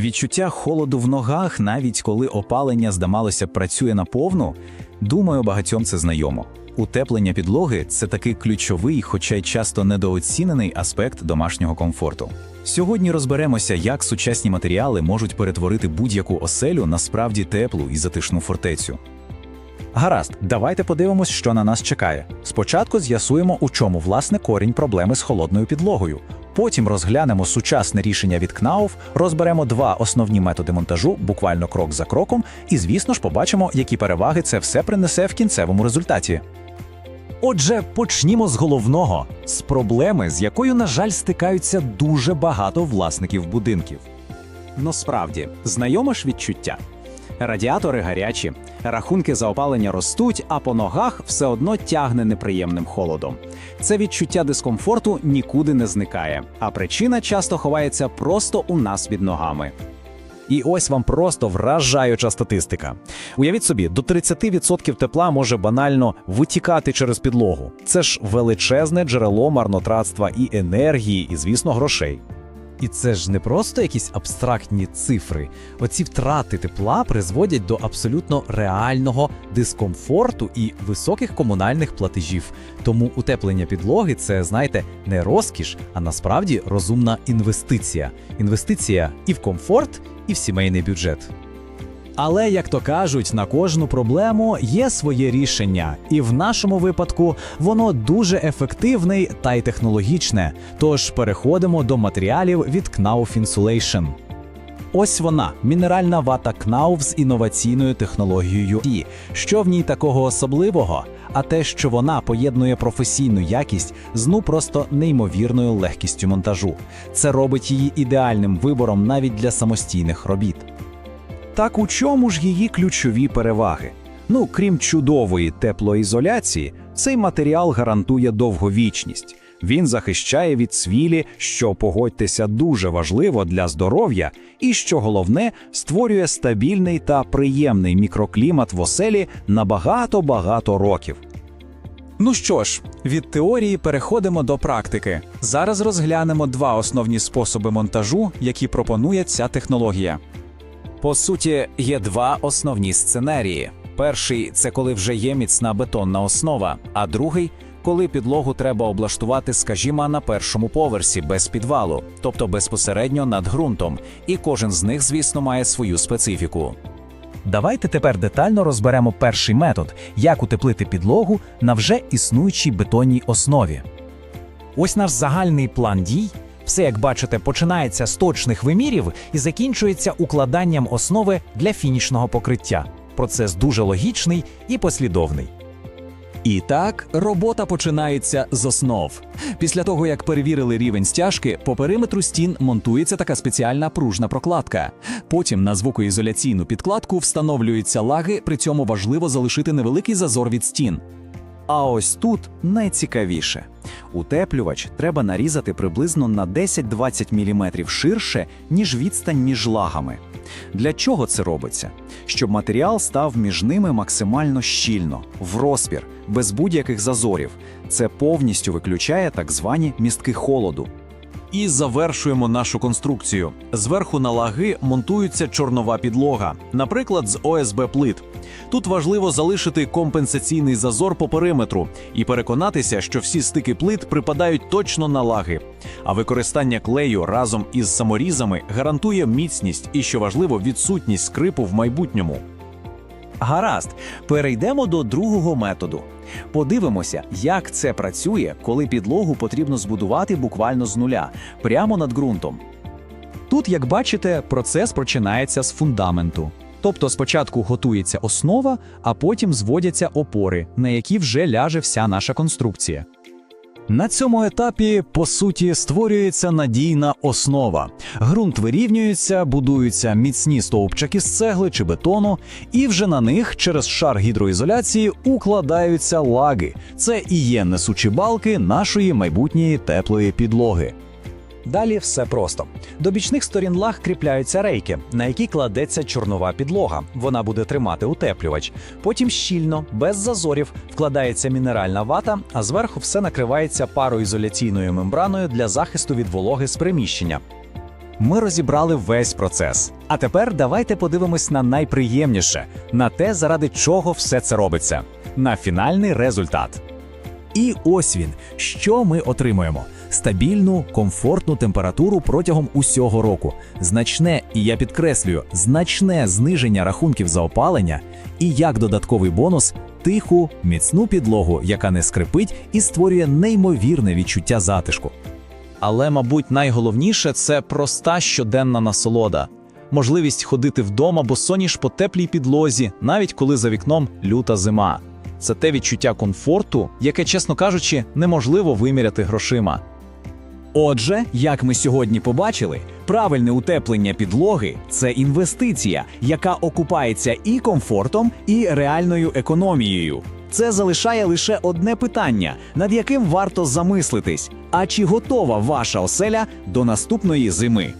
Відчуття холоду в ногах, навіть коли опалення, здавалося, працює наповну, думаю, багатьом це знайомо. Утеплення підлоги це такий ключовий, хоча й часто недооцінений аспект домашнього комфорту. Сьогодні розберемося, як сучасні матеріали можуть перетворити будь-яку оселю на справді теплу і затишну фортецю. Гаразд, давайте подивимось, що на нас чекає. Спочатку з'ясуємо, у чому власне корінь проблеми з холодною підлогою. Потім розглянемо сучасне рішення від КНАУФ, розберемо два основні методи монтажу, буквально крок за кроком, і, звісно ж, побачимо, які переваги це все принесе в кінцевому результаті. Отже, почнімо з головного з проблеми, з якою, на жаль, стикаються дуже багато власників будинків. Ну справді, знайоме ж відчуття. Радіатори гарячі, рахунки за опалення ростуть, а по ногах все одно тягне неприємним холодом. Це відчуття дискомфорту нікуди не зникає, а причина часто ховається просто у нас під ногами. І ось вам просто вражаюча статистика. Уявіть собі, до 30% тепла може банально витікати через підлогу. Це ж величезне джерело марнотратства і енергії, і, звісно, грошей. І це ж не просто якісь абстрактні цифри. Оці втрати тепла призводять до абсолютно реального дискомфорту і високих комунальних платежів. Тому утеплення підлоги це, знаєте, не розкіш, а насправді розумна інвестиція. Інвестиція і в комфорт, і в сімейний бюджет. Але, як то кажуть, на кожну проблему є своє рішення, і в нашому випадку воно дуже ефективне та й технологічне. Тож переходимо до матеріалів від Knauf Insulation. Ось вона мінеральна вата Knauf з інноваційною технологією. І що в ній такого особливого? А те, що вона поєднує професійну якість з ну просто неймовірною легкістю монтажу. Це робить її ідеальним вибором навіть для самостійних робіт. Так у чому ж її ключові переваги? Ну, крім чудової теплоізоляції, цей матеріал гарантує довговічність. Він захищає від цвілі, що погодьтеся дуже важливо для здоров'я, і що головне, створює стабільний та приємний мікроклімат в оселі на багато-багато років. Ну що ж, від теорії переходимо до практики. Зараз розглянемо два основні способи монтажу, які пропонує ця технологія. По суті, є два основні сценарії. Перший це коли вже є міцна бетонна основа, а другий коли підлогу треба облаштувати, скажімо, на першому поверсі без підвалу, тобто безпосередньо над ґрунтом, і кожен з них, звісно, має свою специфіку. Давайте тепер детально розберемо перший метод, як утеплити підлогу на вже існуючій бетонній основі. Ось наш загальний план дій. Все, як бачите, починається з точних вимірів і закінчується укладанням основи для фінішного покриття. Процес дуже логічний і послідовний. І так, робота починається з основ. Після того, як перевірили рівень стяжки, по периметру стін монтується така спеціальна пружна прокладка. Потім на звукоізоляційну підкладку встановлюються лаги, при цьому важливо залишити невеликий зазор від стін. А ось тут найцікавіше. Утеплювач треба нарізати приблизно на 10-20 мм ширше, ніж відстань між лагами. Для чого це робиться? Щоб матеріал став між ними максимально щільно, в розпір, без будь-яких зазорів. Це повністю виключає так звані містки холоду. І завершуємо нашу конструкцію. Зверху на лаги монтується чорнова підлога, наприклад, з ОСБ плит. Тут важливо залишити компенсаційний зазор по периметру і переконатися, що всі стики плит припадають точно на лаги. А використання клею разом із саморізами гарантує міцність і, що важливо, відсутність скрипу в майбутньому. Гаразд, перейдемо до другого методу. Подивимося, як це працює, коли підлогу потрібно збудувати буквально з нуля, прямо над ґрунтом. Тут, як бачите, процес починається з фундаменту. Тобто спочатку готується основа, а потім зводяться опори, на які вже ляже вся наша конструкція. На цьому етапі, по суті, створюється надійна основа. Грунт вирівнюється, будуються міцні стовпчики з цегли чи бетону, і вже на них через шар гідроізоляції укладаються лаги. Це і є несучі балки нашої майбутньої теплої підлоги. Далі все просто. До бічних сторін лаг кріпляються рейки, на які кладеться чорнова підлога. Вона буде тримати утеплювач. Потім щільно, без зазорів, вкладається мінеральна вата, а зверху все накривається пароізоляційною мембраною для захисту від вологи з приміщення. Ми розібрали весь процес. А тепер давайте подивимось на найприємніше, на те, заради чого все це робиться, на фінальний результат. І ось він, що ми отримуємо: стабільну, комфортну температуру протягом усього року, значне, і я підкреслюю, значне зниження рахунків за опалення, і як додатковий бонус тиху, міцну підлогу, яка не скрипить і створює неймовірне відчуття затишку. Але, мабуть, найголовніше це проста щоденна насолода. Можливість ходити вдома босоніж по теплій підлозі, навіть коли за вікном люта зима. Це те відчуття комфорту, яке, чесно кажучи, неможливо виміряти грошима. Отже, як ми сьогодні побачили, правильне утеплення підлоги це інвестиція, яка окупається і комфортом, і реальною економією. Це залишає лише одне питання, над яким варто замислитись: а чи готова ваша оселя до наступної зими?